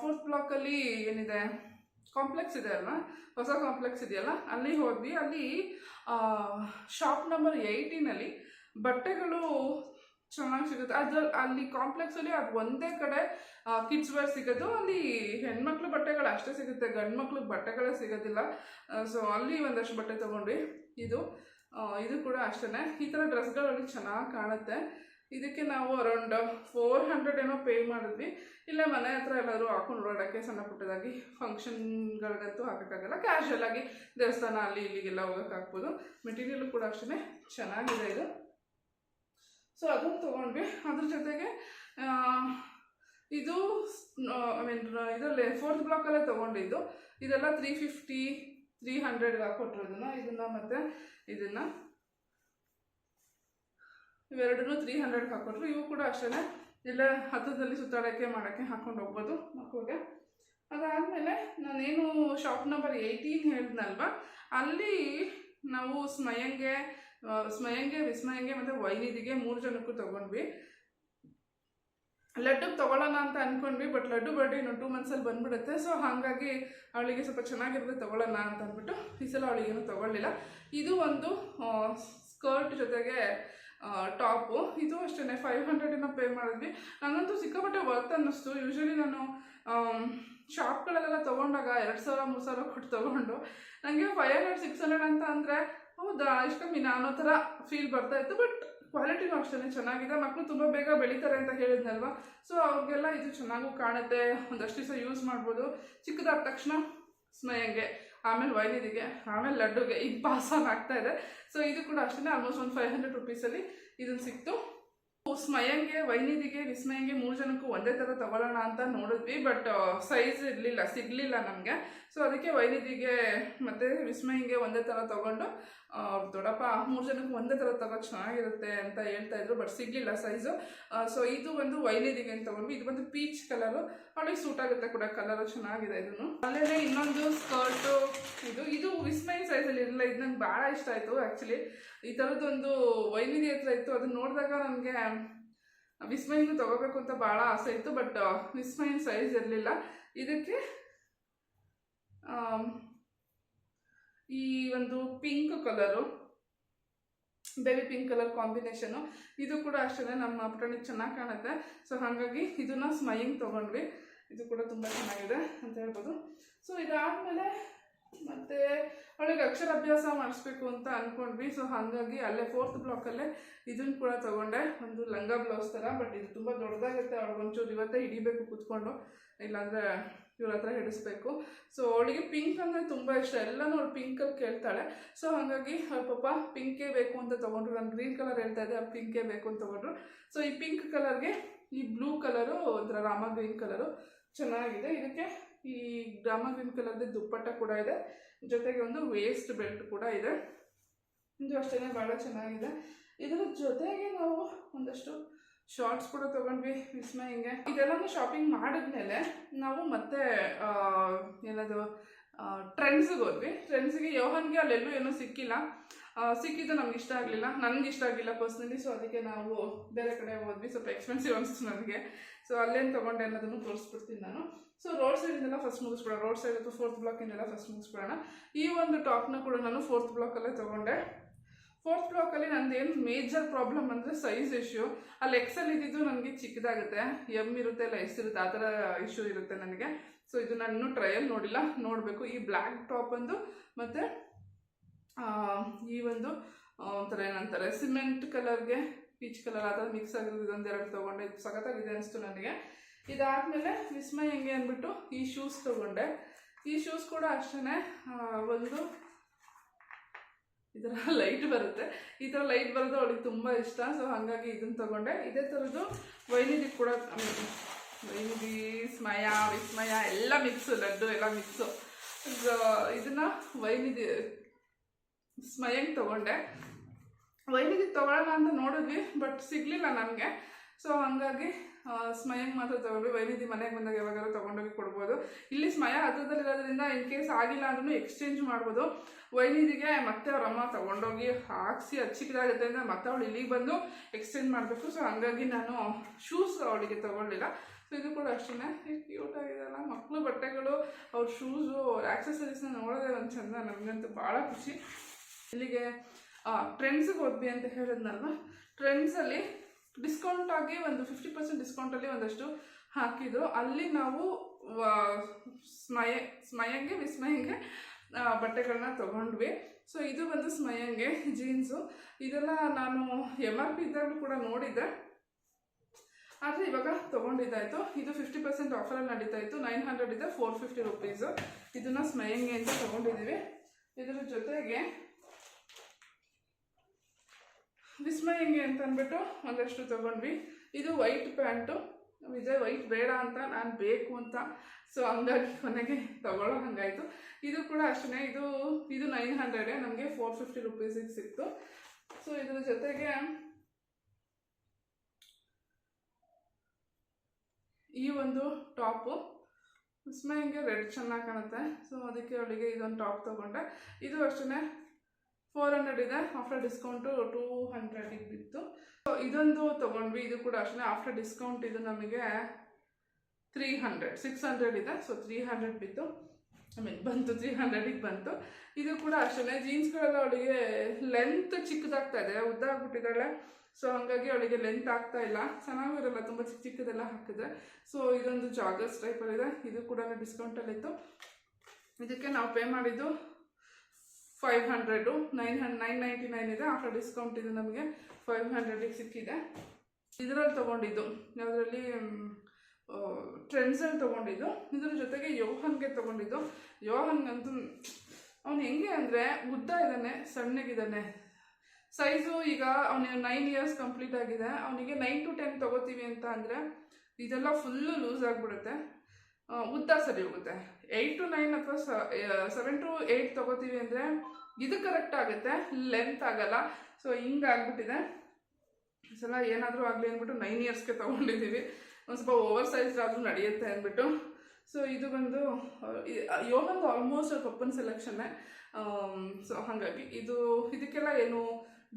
ಫೋರ್ತ್ ಬ್ಲಾಕಲ್ಲಿ ಏನಿದೆ? ಕಾಂಪ್ಲೆಕ್ಸ್ ಇದೆ ಅಲ್ವಾ? ಹೊಸ ಕಾಂಪ್ಲೆಕ್ಸ್ ಇದೆಯಲ್ಲ? ಅಲ್ಲಿ ಹೋದ್ವಿ. ಅಲ್ಲಿ ಶಾಪ್ ನಂಬರ್ ಏಯ್ಟೀನಲ್ಲಿ ಬಟ್ಟೆಗಳು ಚೆನ್ನಾಗಿ ಸಿಗುತ್ತೆ. ಅದ್ರ ಅಲ್ಲಿ ಕಾಂಪ್ಲೆಕ್ಸಲ್ಲಿ ಅದು ಒಂದೇ ಕಡೆ ಕಿಡ್ಸ್ ವೇರ್ ಸಿಗೋದು, ಅಲ್ಲಿ ಹೆಣ್ಮಕ್ಳು ಬಟ್ಟೆಗಳು ಅಷ್ಟೇ ಸಿಗುತ್ತೆ. ಗಂಡು ಮಕ್ಳು ಬಟ್ಟೆಗಳೇ ಸಿಗೋದಿಲ್ಲ. ಸೊ ಅಲ್ಲಿ ಒಂದಷ್ಟು ಬಟ್ಟೆ ತೊಗೊಂಡ್ವಿ. ಇದು ಇದು ಕೂಡ ಅಷ್ಟೇ ಈ ಥರ ಡ್ರೆಸ್ಗಳಲ್ಲಿ ಚೆನ್ನಾಗಿ ಕಾಣುತ್ತೆ. ಇದಕ್ಕೆ ನಾವು ಅರೌಂಡ್ ಫೋರ್ ಹಂಡ್ರೆಡ್ ಏನೋ ಪೇ ಮಾಡಿದ್ವಿ. ಇಲ್ಲ ಮನೆ ಹತ್ರ ಎಲ್ಲರೂ ಹಾಕೊಂಡು ಓಡಾಡೋಕ್ಕೆ ಸಣ್ಣ ಪುಟ್ಟದಾಗಿ ಫಂಕ್ಷನ್ಗಳಿಗಂತೂ ಹಾಕೋಕ್ಕಾಗಲ್ಲ. ಕ್ಯಾಶುವಲ್ ಆಗಿ ದೇವಸ್ಥಾನ ಅಲ್ಲಿ ಇಲ್ಲಿಗೆಲ್ಲ ಹೋಗೋಕೆ ಹಾಕ್ಬೋದು ಮೆಟೀರಿಯಲ್ ಕೂಡ ಅಷ್ಟೇ ಚೆನ್ನಾಗಿದೆ ಇದು. ಸೊ ಅದನ್ನು ತೊಗೊಂಡ್ವಿ. ಅದ್ರ ಜೊತೆಗೆ ಇದು ಐ ಮೀನ್ ಇದರಲ್ಲಿ ಫೋರ್ತ್ ಬ್ಲಾಕಲ್ಲೇ ತೊಗೊಂಡಿದ್ದು. ಇದೆಲ್ಲ ತ್ರೀ ಫಿಫ್ಟಿ ತ್ರೀ ಹಂಡ್ರೆಡ್ಗೆ ಹಾಕ್ಕೊಟ್ರು ಇದನ್ನು ಇದನ್ನು ಮತ್ತು ಇದನ್ನು ಇವೆರಡನ್ನೂ ತ್ರೀ ಹಂಡ್ರೆಡ್ಗೆ ಹಾಕ್ಕೊಟ್ರು ಇವು ಕೂಡ ಅಷ್ಟೇ ಇಲ್ಲ ಹತ್ತದಲ್ಲಿ ಸುತ್ತಾಡೋಕ್ಕೆ, ಮಾಡೋಕ್ಕೆ ಹಾಕ್ಕೊಂಡು ಹೋಗ್ಬೋದು ಮಕ್ಕಳಿಗೆ. ಅದಾದಮೇಲೆ ನಾನೇನು ಶಾಪ್ ನಂಬರ್ ಏಯ್ಟೀನ್ ಹೇಳಿದ್ನಲ್ವ? ಅಲ್ಲಿ ನಾವು ಸ್ಮಯಂಗೆ ಸ್ಮಯಂಗೆ, ವಿಸ್ಮಯಂಗೆ ಮತ್ತು ವೈನಿಧಿಗೆ ಮೂರು ಜನಕ್ಕೂ ತೊಗೊಂಡ್ವಿ. ಲಡ್ಡುಗೆ ತೊಗೊಳ್ಳೋಣ ಅಂತ ಅಂದ್ಕೊಂಡ್ವಿ ಬಟ್ ಲಡ್ಡು ಬರ್ಡೇ ಇನ್ನು ಟೂ ಮಂತ್ಸಲ್ಲಿ ಬಂದ್ಬಿಡುತ್ತೆ. ಸೊ ಹಾಗಾಗಿ ಅವಳಿಗೆ ಸ್ವಲ್ಪ ಚೆನ್ನಾಗಿರೋದು ತೊಗೊಳ್ಳೋಣ ಅಂತ ಅಂದ್ಬಿಟ್ಟು ಈ ಸಲ ಅವಳಿಗೇನು ತೊಗೊಳ್ಳಿಲ್ಲ. ಇದು ಒಂದು ಸ್ಕರ್ಟ್ ಜೊತೆಗೆ ಟಾಪು. ಇದು ಅಷ್ಟೇ ಫೈವ್ ಹಂಡ್ರೆಡಿನ ಪೇ ಮಾಡಿದ್ವಿ. ನನಗಂತೂ ಸಿಕ್ಕಾಪಟ್ಟೆ ವರ್ತ್ ಅನ್ನಿಸ್ತು. ಯೂಶ್ವಲಿ ನಾನು ಶಾಪ್ಗಳಲ್ಲೆಲ್ಲ ತೊಗೊಂಡಾಗ ಎರಡು ಸಾವಿರ, ಮೂರು ಸಾವಿರ ಕೊಟ್ಟು ತೊಗೊಂಡು ನನಗೆ ಫೈವ್ ಹಂಡ್ರೆಡ್ ಸಿಕ್ಸ್ ಹಂಡ್ರೆಡ್ ಅಂತ ಅಂದರೆ ಹೌದಾ? ಇಷ್ಟು ಕಮ್ಮಿನಾ ಅನ್ನೋ ಥರ ಫೀಲ್ ಬರ್ತಾ ಇತ್ತು ಬಟ್ ಕ್ವಾಲಿಟಿನೂ ಅಷ್ಟೇ, ಚೆನ್ನಾಗಿದೆ. ಮಕ್ಕಳು ತುಂಬ ಬೇಗ ಬೆಳೀತಾರೆ ಅಂತ ಹೇಳಿದ್ನಲ್ವ? ಸೊ ಅವ್ರಿಗೆಲ್ಲ ಇದು ಚೆನ್ನಾಗೂ ಕಾಣುತ್ತೆ. ಒಂದಷ್ಟು ದಿವಸ ಯೂಸ್ ಮಾಡ್ಬೋದು. ಚಿಕ್ಕದಾದ ತಕ್ಷಣ ಸ್ಮಯಂಗೆ ಆಮೇಲೆ ವೈನಿದಿಗೆ ಆಮೇಲೆ ಲಡ್ಡುಗೆ ಈಗ ಪಾಸ್ ಆನ್ ಆಗ್ತಾ ಇದೆ. ಸೊ ಇದು ಕೂಡ ಅಷ್ಟೇ ಆಲ್ಮೋಸ್ಟ್ ಒಂದು ಫೈವ್ ಹಂಡ್ರೆಡ್ ರುಪೀಸಲ್ಲಿ ಇದನ್ನು ಸಿಕ್ತು. ಸ್ಮಯಂಗೆ ವೈನಿದಿಗೆ ವಿಸ್ಮಯಂಗೆ ಮೂರು ಜನಕ್ಕೂ ಒಂದೇ ಥರ ತಗೊಳ್ಳೋಣ ಅಂತ ನೋಡಿದ್ವಿ ಬಟ್ ಸೈಜ್ ಇರಲಿಲ್ಲ, ಸಿಗಲಿಲ್ಲ ನಮಗೆ. ಸೊ ಅದಕ್ಕೆ ವೈನಿದಿಗೆ ಮತ್ತು ವಿಸ್ಮಯಂಗೆ ಒಂದೇ ಥರ ತೊಗೊಂಡು ಅವ್ರ್ ದೊಡ್ಡಪ್ಪ ಮೂರು ಜನಕ್ಕೆ ಒಂದೇ ಥರ ತಗೋ ಚೆನ್ನಾಗಿರುತ್ತೆ ಅಂತ ಹೇಳ್ತಾ ಇದ್ರು ಬಟ್ ಸಿಗಲಿಲ್ಲ ಸೈಜು ಸೊ ಇದು ಒಂದು ವೈಲಿದಿಗೆ ಅಂತ ಒಂದು, ಇದು ಬಂದು ಪೀಚ್ ಕಲರು ಅವಳಿಗೆ ಸೂಟ್ ಆಗುತ್ತೆ ಕೂಡ ಕಲರು ಚೆನ್ನಾಗಿದೆ ಇದನ್ನು. ಅಲ್ಲೇ ಇನ್ನೊಂದು ಸ್ಕರ್ಟು ಇದು ಇದು ವಿಸ್ಮಯ ಸೈಜಲ್ಲಿ ಇರಲಿಲ್ಲ, ಇದು ನಂಗೆ ಭಾಳ ಇಷ್ಟ ಆಯಿತು ಆ್ಯಕ್ಚುಲಿ ಈ ಥರದ್ದೊಂದು ವೈನಿಧಿ ಹತ್ರ ಇತ್ತು ಅದನ್ನ ನೋಡಿದಾಗ ನನಗೆ ವಿಸ್ಮಯಿಗೂ ತಗೋಬೇಕು ಅಂತ ಭಾಳ ಆಸೆ ಇತ್ತು ಬಟ್ ವಿಸ್ಮಯನ್ ಸೈಜ್ ಇರಲಿಲ್ಲ. ಇದಕ್ಕೆ ಈ ಒಂದು pink colour baby pink colour combination ಇದು ಕೂಡ ಅಷ್ಟೇ ನಮ್ಮ ಪುಟಾಣಿಗೆ ಚೆನ್ನಾಗಿ ಕಾಣುತ್ತೆ. ಸೊ ಹಾಗಾಗಿ ಇದನ್ನ ಸ್ಮೈಯಿಂಗ್ ತೊಗೊಂಡ್ವಿ. ಇದು ಕೂಡ ತುಂಬ ಚೆನ್ನಾಗಿದೆ ಅಂತ ಹೇಳ್ಬೋದು. ಸೊ ಇದಾದಮೇಲೆ ಮತ್ತು ಅವಳಿಗೆ ಅಕ್ಷರಾಭ್ಯಾಸ ಮಾಡಿಸ್ಬೇಕು ಅಂತ ಅಂದ್ಕೊಂಡ್ವಿ ಸೊ ಹಾಗಾಗಿ ಅಲ್ಲೇ ಫೋರ್ತ್ ಬ್ಲಾಕಲ್ಲೇ ಇದನ್ನು ಕೂಡ ತೊಗೊಂಡೆ. ಒಂದು ಲಂಗ ಬ್ಲೌಸ್ ಥರ ಬಟ್ ಇದು ತುಂಬ ದೊಡ್ಡದಾಗುತ್ತೆ. ಅವಳಿಗೆ ಒಂಚೂರು ಇವತ್ತೇ ಹಿಡಿಬೇಕು ಕೂತ್ಕೊಂಡು. ಇಲ್ಲಾಂದರೆ ಇವ್ರ ಹತ್ರ ಹಿಡಿಸ್ಬೇಕು. ಸೊ ಅವಳಿಗೆ ಪಿಂಕ್ ಅಂದರೆ ತುಂಬ ಇಷ್ಟ. ಎಲ್ಲನೂ ಅವಳು ಪಿಂಕಲ್ಲಿ ಕೇಳ್ತಾಳೆ. ಸೊ ಹಾಗಾಗಿ ಪಾಪ ಪಿಂಕೇ ಬೇಕು ಅಂತ ತೊಗೊಂಡ್ರು. ನಾನು ಗ್ರೀನ್ ಕಲರ್ ಹೇಳ್ತಾ ಇದ್ದೆ ಅವ್ರು ಪಿಂಕೇ ಬೇಕು ಅಂತ ತೊಗೊಂಡ್ರು. ಸೊ ಈ ಪಿಂಕ್ ಕಲರ್ಗೆ ಈ ಬ್ಲೂ ಕಲರು ಒಂಥರ ರಾಮ ಗ್ರೀನ್ ಕಲರು ಚೆನ್ನಾಗಿದೆ. ಇದಕ್ಕೆ ಈ ರಾಮ ಗ್ರೀನ್ ಕಲರ್ದು ದುಪ್ಪಟ್ಟ ಕೂಡ ಇದೆ. ಜೊತೆಗೆ ಒಂದು ವೇಸ್ಟ್ ಬೆಲ್ಟ್ ಕೂಡ ಇದೆ. ಇದು ಅಷ್ಟೇ ಭಾಳ ಚೆನ್ನಾಗಿದೆ. ಇದರ ಜೊತೆಗೆ ನಾವು ಒಂದಷ್ಟು ಶಾರ್ಟ್ಸ್ ಕೂಡ ತೊಗೊಂಡ್ವಿ ವಿಸ್ಮಯಂಗೆ ಇದೆಲ್ಲನೂ ಶಾಪಿಂಗ್ ಮಾಡಿದ್ಮೇಲೆ ನಾವು ಮತ್ತೆ ಏನದು ಟ್ರೆಂಡ್ಸ್ಗೆ ಹೋದ್ವಿ. ಟ್ರೆಂಡ್ಸಿಗೆ ಯೋಹನ್ಗೆ ಅಲ್ಲೆಲ್ಲೂ ಏನೂ ಸಿಕ್ಕಿಲ್ಲ. ಸಿಕ್ಕಿದ್ದು ನಮ್ಗೆ ಇಷ್ಟ ಆಗಲಿಲ್ಲ. ನನಗೆ ಇಷ್ಟ ಆಗಲಿಲ್ಲ ಪರ್ಸ್ನಲಿ ಸೊ ಅದಕ್ಕೆ ನಾವು ಬೇರೆ ಕಡೆ ಹೋದ್ವಿ. ಸ್ವಲ್ಪ ಎಕ್ಸ್ಪೆನ್ಸಿವ್ ಅನಿಸ್ತು ನನಗೆ. ಸೊ ಅಲ್ಲೇನು ತೊಗೊಂಡೆ ಅನ್ನೋದನ್ನು ತೋರಿಸ್ಬಿಡ್ತೀನಿ ನಾನು. ಸೊ ರೋಡ್ ಸೈಡಿಂದೆಲ್ಲ ಫಸ್ಟ್ ಮುಗಿಸ್ಬಿಡೋಣ. ರೋಡ್ ಸೈಡ್ ಫೋರ್ತ್ ಬ್ಲಾಕಿಂದೆಲ್ಲ ಫಸ್ಟ್ ಮುಗಿಸ್ಬಿಡೋಣ. ಈ ಒಂದು ಟಾಪ್ನ ಕೂಡ ನಾನು ಫೋರ್ತ್ ಬ್ಲಾಕಲ್ಲೇ ತೊಗೊಂಡೆ. ಫೋರ್ತ್ ಬ್ಲಾಕಲ್ಲಿ ನಂದೇನು ಮೇಜರ್ ಪ್ರಾಬ್ಲಮ್ ಅಂದರೆ ಸೈಜ್ ಇಶ್ಯೂ ಅಲ್ಲಿ ಎಕ್ಸಲ್ ಇದ್ದಿದ್ದು ನನಗೆ ಚಿಕ್ಕದಾಗುತ್ತೆ. ಎಂ ಇರುತ್ತೆ, ಇಲ್ಲ ಎಸ್ ಇರುತ್ತೆ, ಆ ಥರ ಇಶ್ಯೂ ಇರುತ್ತೆ ನನಗೆ. ಸೊ ಇದು ನಾನು ಟ್ರಯಲ್ ನೋಡಿಲ್ಲ. ನೋಡಬೇಕು. ಈ ಬ್ಲ್ಯಾಕ್ ಟಾಪ್ ಒಂದು ಮತ್ತು ಈ ಒಂದು ಒಂಥರ ಏನಂತಾರೆ ಸಿಮೆಂಟ್ ಕಲರ್ಗೆ ಪೀಚ್ ಕಲರ್ ಆ ಥರ ಮಿಕ್ಸ್ ಆಗಿರೋದು ಇದೊಂದೆರಡು ತೊಗೊಂಡೆ. ಇದು ಸಖತ್ತಾಗಿದೆ ಅನಿಸ್ತು ನನಗೆ. ಇದಾದಮೇಲೆ, ವಿಸ್ಮಯ ಹೆಂಗೆ ಅಂದ್ಬಿಟ್ಟು ಈ ಶೂಸ್ ತೊಗೊಂಡೆ. ಈ ಶೂಸ್ ಕೂಡ ಅಷ್ಟೇ ಒಂದು ಈ ಥರ ಲೈಟ್ ಬರುತ್ತೆ. ಈ ಥರ ಲೈಟ್ ಬರೋದು ಅವಳಿಗೆ ತುಂಬ ಇಷ್ಟ. ಸೊ ಹಾಗಾಗಿ ಇದನ್ನು ತಗೊಂಡೆ. ಇದೇ ಥರದ್ದು ವೈನಿದಿ ಕೂಡ ವೈನಿದಿ ಸ್ಮಯ, ವಿಸ್ಮಯ, ಎಲ್ಲ ಮಿಕ್ಸು ಲಡ್ಡು ಎಲ್ಲ ಮಿಕ್ಸು ಇದನ್ನ ವೈನಿದಿ, ಸ್ಮಯಂಗೆ ತಗೊಂಡೆ. ವೈನಿದಿ ತೊಗೊಳ್ಳೋಣ ಅಂತ ನೋಡಿದ್ವಿ ಬಟ್ ಸಿಗಲಿಲ್ಲ ನನಗೆ. ಸೊ ಹಾಗಾಗಿ ಸ್ಮಯಂಗ್ ಮಾತ್ರ ತಗೊಂಡ್ವಿ. ವೈನಿಧಿ ಮನೆಗೆ ಬಂದಾಗ ಯಾವಾಗಾದ್ರೂ ತೊಗೊಂಡೋಗಿ ಕೊಡ್ಬೋದು. ಇಲ್ಲಿ ಸ್ಮಯ ಹತ್ರದಲ್ಲಿರೋದ್ರಿಂದ ಇನ್ ಕೇಸ್ ಆಗಿಲ್ಲ ಅಂದ್ರೂ ಎಕ್ಸ್ಚೇಂಜ್ ಮಾಡ್ಬೋದು. ವೈನಿಧಿಗೆ ಮತ್ತೆ ಅವ್ರ ಅಮ್ಮ ತೊಗೊಂಡೋಗಿ ಹಾಕ್ಸಿ, ಅದು ಚಿಕ್ಕದಾಗುತ್ತೆ ಅಂದರೆ ಮತ್ತೆ ಅವಳು ಇಲ್ಲಿಗೆ ಬಂದು ಎಕ್ಸ್ಚೇಂಜ್ ಮಾಡಬೇಕು. ಸೊ ಹಾಗಾಗಿ ನಾನು ಶೂಸ್ ಅವಳಿಗೆ ತೊಗೊಳ್ಳಿಲ್ಲ. ಸೊ ಇದು ಕೂಡ ಅಷ್ಟೇ ಕ್ಯೂಟ್ ಆಗಿದೆಲ್ಲ. ಮಕ್ಕಳು ಬಟ್ಟೆಗಳು, ಅವ್ರ ಶೂಸು ಅವ್ರ ಆಕ್ಸೆಸರೀಸ್ನ ನೋಡೋದೇ ಒಂದು ಚಂದ. ನನಗಂತೂ ಭಾಳ ಖುಷಿ. ಇಲ್ಲಿಗೆ ಟ್ರೆಂಡ್ಸಿಗೆ ಹೋದ್ವಿ ಅಂತ ಹೇಳಿದ್ನಲ್ವ? ಟ್ರೆಂಡ್ಸಲ್ಲಿ ಡಿಸ್ಕೌಂಟ್ ಆಗಿ ಒಂದು ಫಿಫ್ಟಿ ಪರ್ಸೆಂಟ್ ಡಿಸ್ಕೌಂಟಲ್ಲಿ ಒಂದಷ್ಟು ಹಾಕಿದ್ರು. ಅಲ್ಲಿ ನಾವು ಸ್ಮಯ, ಸ್ಮಯಂಗೆ, ವಿಸ್ಮಯಂಗೆ ಬಟ್ಟೆಗಳನ್ನ ತಗೊಂಡ್ವಿ. ಸೊ ಇದು ಬಂದು ಸ್ಮಯಂಗೆ ಜೀನ್ಸು. ಇದೆಲ್ಲ ನಾನು ಎಂ ಆರ್ ಪಿ ಇದ್ದಾಗಲೂ ಕೂಡ ನೋಡಿದ್ದೆ. ಆದರೆ ಇವಾಗ ತೊಗೊಂಡಿದ್ದಾಯಿತು. ಇದು ಫಿಫ್ಟಿ ಪರ್ಸೆಂಟ್ ಆಫರಲ್ಲಿ ನಡೀತಾ ಇತ್ತು. ನೈನ್ ಹಂಡ್ರೆಡ್ ಇದೆ ಫೋರ್ ಫಿಫ್ಟಿ ರುಪೀಸು ಇದನ್ನು ಸ್ಮಯಂಗೆ ಅಂತ ತೊಗೊಂಡಿದ್ದೀವಿ. ಇದರ ಜೊತೆಗೆ ವಿಸ್ಮಯಂಗೆ ಅಂತ ಅಂದ್ಬಿಟ್ಟು ಒಂದಷ್ಟು ತಗೊಂಡ್ವಿ. ಇದು ವೈಟ್ ಪ್ಯಾಂಟು ವಿಜಯ್ ವೈಟ್ ಬೇಡ ಅಂತ, ನಾನು ಬೇಕು ಅಂತ. ಸೊ ಹಂಗಾಗಿ ಕೊನೆಗೆ ತಗೊಳ್ಳೋ ಹಂಗಾಯಿತು. ಇದು ಕೂಡ ಅಷ್ಟೇ ಇದು ಇದು ನೈನ್ ಹಂಡ್ರೆಡೆ ನಮಗೆ ಫೋರ್ ಫಿಫ್ಟಿ ರುಪೀಸಿಗೆ ಸಿಕ್ತು. ಸೊ ಇದ್ರ ಜೊತೆಗೆ ಈ ಒಂದು ಟಾಪು. ವಿಸ್ಮಯಂಗೆ ರೆಡ್ ಚೆನ್ನಾಗಿ ಕಾಣುತ್ತೆ. ಸೊ ಅದಕ್ಕೆ ಅವಳಿಗೆ ಇದೊಂದು ಟಾಪ್ ತೊಗೊಂಡೆ. ಇದು ಅಷ್ಟೇ ಫೋರ್ ಹಂಡ್ರೆಡ್ ಇದೆ. ಆಫ್ಟರ್ ಡಿಸ್ಕೌಂಟು ಟೂ ಹಂಡ್ರೆಡಿಗೆ ಬಿತ್ತು. ಸೊ ಇದೊಂದು ತೊಗೊಂಡ್ವಿ. ಇದು ಕೂಡ ಅಷ್ಟೇ. ಆಫ್ಟರ್ ಡಿಸ್ಕೌಂಟ್ ಇದು ನಮಗೆ ತ್ರೀ ಹಂಡ್ರೆಡ್ ಸಿಕ್ಸ್ ಹಂಡ್ರೆಡ್ ಇದೆ. ಸೊ ತ್ರೀ ಹಂಡ್ರೆಡ್ ಬಿತ್ತು. ಐ ಬಂತು. ತ್ರೀ ಹಂಡ್ರೆಡಿಗೆ ಬಂತು. ಇದು ಕೂಡ ಅಷ್ಟೇ ಜೀನ್ಸ್ಗಳೆಲ್ಲ ಅವಳಿಗೆ ಲೆಂತ್ ಚಿಕ್ಕದಾಗ್ತಾ ಇದೆ. ಉದ್ದ ಆಗ್ಬಿಟ್ಟಿದ್ದಾಳೆ ಸೊ ಹಾಗಾಗಿ ಅವಳಿಗೆ ಲೆಂತ್ ಆಗ್ತಾ ಇಲ್ಲ. ಚೆನ್ನಾಗೂ ಇರಲ್ಲ ತುಂಬ ಚಿಕ್ಕ ಚಿಕ್ಕದೆಲ್ಲ ಹಾಕಿದ್ರೆ. ಸೊ ಇದೊಂದು ಜಾಗರ್ಸ್ ಟೈಪಲ್ಲಿದೆ ಇದು. ಕೂಡ ಡಿಸ್ಕೌಂಟಲ್ಲಿತ್ತು ಇದಕ್ಕೆ ನಾವು ಪೇ ಮಾಡಿದ್ದು five hundred nine hundred nine ninety nine ಇದೆ. ಆಫ್ಟರ್ ಡಿಸ್ಕೌಂಟ್ ಇದೆ ನಮಗೆ ಫೈವ್ ಹಂಡ್ರೆಡಿಗೆ ಸಿಕ್ಕಿದೆ. ಇದರಲ್ಲಿ ತೊಗೊಂಡಿದ್ದು, ಯಾವುದರಲ್ಲಿ ಟ್ರೆಂಡ್ಸಲ್ಲಿ ತೊಗೊಂಡಿದ್ದು. ಇದ್ರ ಜೊತೆಗೆ ಯೋಹನ್ಗೆ ತೊಗೊಂಡಿದ್ದು. ಯೋಹನ್ಗಂತೂ, ಅವನು ಹೆಂಗೆ ಅಂದರೆ ಉದ್ದ ಇದ್ದಾನೆ, ಸಣ್ಣಗಿದ್ದಾನೆ. ಸೈಜು ಈಗ ಅವನಿಗೆ ನೈನ್ ಇಯರ್ಸ್ ಕಂಪ್ಲೀಟ್ ಆಗಿದೆ. ಅವನಿಗೆ ನೈನ್ ಟು ಟೆನ್ ತೊಗೋತೀವಿ ಅಂತ ಅಂದರೆ ಇದೆಲ್ಲ ಫುಲ್ಲು ಲೂಸ್ ಆಗಿಬಿಡುತ್ತೆ. ಉದ್ದ ಸರಿ ಹೋಗುತ್ತೆ. ಏಯ್ಟ್ ಟು ನೈನ್ ಅಥವಾ ಸೆವೆನ್ ಟು ಏಯ್ಟ್ ತೊಗೋತೀವಿ ಅಂದರೆ ಇದು ಕರೆಕ್ಟ್ ಆಗುತ್ತೆ. ಲೆಂತ್ ಆಗಲ್ಲ. ಸೊ ಹಿಂಗಾಗ್ಬಿಟ್ಟಿದೆ. ಸಲ ಏನಾದರೂ ಆಗಲಿ ಅಂದ್ಬಿಟ್ಟು ನೈನ್ ಇಯರ್ಸ್ಗೆ ತೊಗೊಂಡಿದ್ದೀವಿ. ಒಂದು ಸ್ವಲ್ಪ ಓವರ್ ಸೈಜ್ ಆದರೂ ನಡೆಯುತ್ತೆ ಅಂದ್ಬಿಟ್ಟು. ಸೊ ಇದು ಬಂದು ಯೋಗಂದು ಆಲ್ಮೋಸ್ಟ್ ಕಪ್ಪನ್ ಸೆಲೆಕ್ಷನ್ನೇ ಸೊ ಹಾಗಾಗಿ ಇದು, ಇದಕ್ಕೆಲ್ಲ ಏನು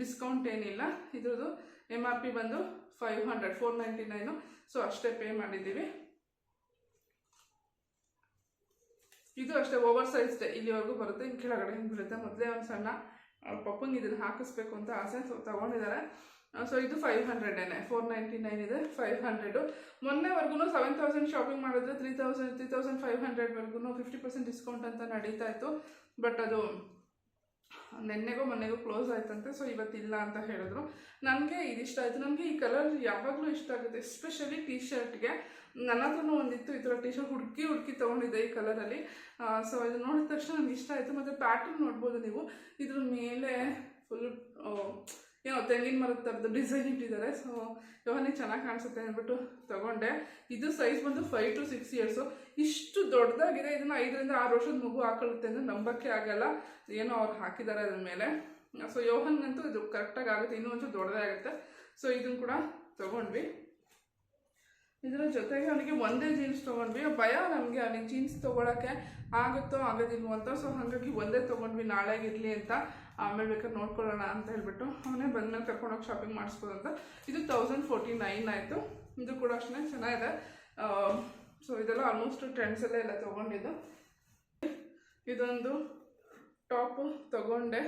ಡಿಸ್ಕೌಂಟ್ ಏನಿಲ್ಲ. ಇದ್ರದ್ದು ಎಂ ಆರ್ ಪಿ ಬಂದು five hundred four ninety nine so ಅಷ್ಟೇ ಪೇ ಮಾಡಿದ್ದೀವಿ. ಇದು ಅಷ್ಟೇ ಓವರ್ ಸೈಜ್ಡ್ ಇಲ್ಲಿವರೆಗೂ ಬರುತ್ತೆ ಹಿಂಗೆ ಕೆಳಗಡೆ ಹಿಂಗೆ ಬೀಳುತ್ತೆ. ಮೊದಲೇ ಒಂದು ಸಣ್ಣ ಪಪ್ಪಂಗೆ ಇದನ್ನು ಹಾಕಿಸ್ಬೇಕು ಅಂತ ಆಸೆ ಸೊ, ತೊಗೊಂಡಿದ್ದಾರೆ. ಸೊ ಇದು ಫೈವ್ ಹಂಡ್ರೆಡೇನೆ ಫೋರ್ ನೈಂಟಿ ನೈನ್ ಇದೆ ಫೈವ್ ಹಂಡ್ರೆಡು ಮೊನ್ನೆವರೆಗೂ ಸೆವೆನ್ ತೌಸಂಡ್ ಶಾಪಿಂಗ್ ಮಾಡಿದ್ರೆ three thousand three thousand five ಹಂಡ್ರೆಡ್ವರೆಗೂ fifty percent discount ಅಂತ ನಡೀತಾ ಇತ್ತು. ಬಟ್ ಅದು ನೆನ್ನೆಗೂ, ಮೊನ್ನೆಗೂ ಕ್ಲೋಸ್ ಆಯ್ತಂತೆ ಸೊ ಇವತ್ತಿಲ್ಲ ಅಂತ ಹೇಳಿದ್ರು. ನನಗೆ ಇದಿಷ್ಟ ಆಯಿತು. ನನಗೆ ಈ ಕಲರ್ ಯಾವಾಗಲೂ ಇಷ್ಟ ಆಗುತ್ತೆ ಎಸ್ಪೆಷಲಿ ಟೀ ಶರ್ಟ್ಗೆ ನನ್ನ ಒಂದಿತ್ತು ಈ ಥರ ಟಿ ಶರ್ಟ್ ಹುಡುಕಿ ಹುಡುಕಿ ತೊಗೊಂಡಿದ್ದೆ ಈ ಕಲರಲ್ಲಿ. ಸೊ ಇದು ನೋಡಿದ ತಕ್ಷಣ ನನಗೆ ಇಷ್ಟ ಆಯಿತು. ಮತ್ತು ಪ್ಯಾಟರ್ನ್ ನೋಡ್ಬೋದು ನೀವು. ಇದ್ರ ಮೇಲೆ ಫುಲ್ ಏನೋ ತೆಂಗಿನ ಮರದ ಥರದ್ದು ಡಿಸೈನ್ ಇಟ್ಟಿದ್ದಾರೆ. ಸೊ ಯೋಹನಿ, ಚೆನ್ನಾಗಿ ಕಾಣಿಸುತ್ತೆ ಅಂದ್ಬಿಟ್ಟು ತೊಗೊಂಡೆ. ಇದು ಸೈಜ್ ಬಂದು ಫೈವ್ ಟು ಸಿಕ್ಸ್ ಇಯರ್ಸು ಇಷ್ಟು ದೊಡ್ಡದಾಗಿದೆ. ಇದನ್ನು ಐದರಿಂದ ಆರು ವರ್ಷದ ಮಗು ಹಾಕೊಳ್ಳುತ್ತೆ ಅಂದರೆ ನಂಬಕ್ಕೆ ಆಗಲ್ಲ. ಏನೋ ಅವ್ರು ಹಾಕಿದ್ದಾರೆ ಅದ್ರ ಮೇಲೆ. ಸೊ ಯೋಹನ್ಗಂತೂ ಇದು ಕರೆಕ್ಟಾಗಿ ಆಗುತ್ತೆ. ಇನ್ನೂ ಒಂಚೂರು ದೊಡ್ಡದೇ ಆಗುತ್ತೆ. ಸೊ ಇದನ್ನು ಕೂಡ ತೊಗೊಂಡ್ವಿ. ಇದರ ಜೊತೆಗೆ ಅವನಿಗೆ ಒಂದೇ ಜೀನ್ಸ್ ತೊಗೊಂಡ್ವಿ. ಭಯ ನಮಗೆ ಅವನಿಗೆ ಜೀನ್ಸ್ ತೊಗೊಳಕ್ಕೆ ಆಗುತ್ತೋ ಆಗೋದಿಲ್ವೋ ಅಂತ. ಸೊ ಹಾಗಾಗಿ ಒಂದೇ ತೊಗೊಂಡ್ವಿ ನಾಳೆಗಿರಲಿ ಅಂತ. ಆಮೇಲೆ ಬೇಕಾದ್ರೆ ನೋಡ್ಕೊಳ್ಳೋಣ ಅಂತ ಹೇಳ್ಬಿಟ್ಟು ಅವನೇ ಬಂದ್ಮೇಲೆ ಕರ್ಕೊಂಡೋಗಿ ಶಾಪಿಂಗ್ ಮಾಡಿಸ್ಬೋದು ಅಂತ. ಇದು ತೌಸಂಡ್ ಫೋರ್ಟಿ ನೈನ್ ಆಯಿತು. ಇದು ಕೂಡ ಅಷ್ಟೇ ಚೆನ್ನಾಗಿದೆ. ಸೊ ಇದೆಲ್ಲ ಆಲ್ಮೋಸ್ಟ್ ಟ್ರೆಂಡ್ಸಲ್ಲೇ ಎಲ್ಲ ತೊಗೊಂಡಿದ್ದು. ಇದೊಂದು ಟಾಪು ತೊಗೊಂಡೆ.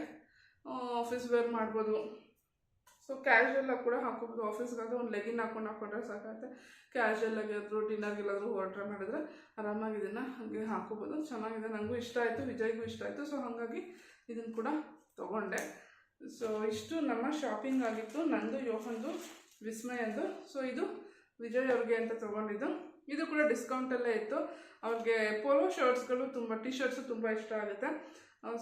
ಆಫೀಸ್ ವೇರ್ ಮಾಡ್ಬೋದು. ಸೊ ಕ್ಯಾಶುವಲಾಗಿ ಕೂಡ ಹಾಕೋಬೋದು. ಆಫೀಸ್ಗಾದ್ರೆ ಒಂದು ಲೆಗಿನ್ ಹಾಕೊಂಡು ಹಾಕೊಂಡ್ರೆ ಸಾಕಾಗುತ್ತೆ. ಕ್ಯಾಶುವಲಾಗಿ ಆದರೂ ಡಿನ್ನರ್ಗೆಲ್ಲಾದರೂ ಆರ್ಡ್ರ್ ಮಾಡಿದ್ರೆ ಆರಾಮಾಗಿ ಇದನ್ನು ಹಾಗೆ ಹಾಕೋಬೋದು. ಚೆನ್ನಾಗಿದೆ. ನನಗೂ ಇಷ್ಟ ಆಯಿತು. ವಿಜಯ್ಗೂ ಇಷ್ಟ ಆಯಿತು. ಸೊ ಹಾಗಾಗಿ ಇದನ್ನು ಕೂಡ ತೊಗೊಂಡೆ. ಸೊ ಇಷ್ಟು ನಮ್ಮ ಶಾಪಿಂಗ್ ಆಗಿತ್ತು. ನಂದು ಯೋಹಂದು ವಿಸ್ಮಯಂದು. ಸೊ ಇದು ವಿಜಯ್ ಅವ್ರಿಗೆ ಅಂತ ತೊಗೊಂಡಿದ್ದು. ಇದು ಕೂಡ ಡಿಸ್ಕೌಂಟಲ್ಲೇ ಇತ್ತು. ಅವ್ರಿಗೆ ಪೋಲೋ ಶರ್ಟ್ಸ್ಗಳು ತುಂಬ ಟಿ ಶರ್ಟ್ಸು ತುಂಬ ಇಷ್ಟ ಆಗುತ್ತೆ.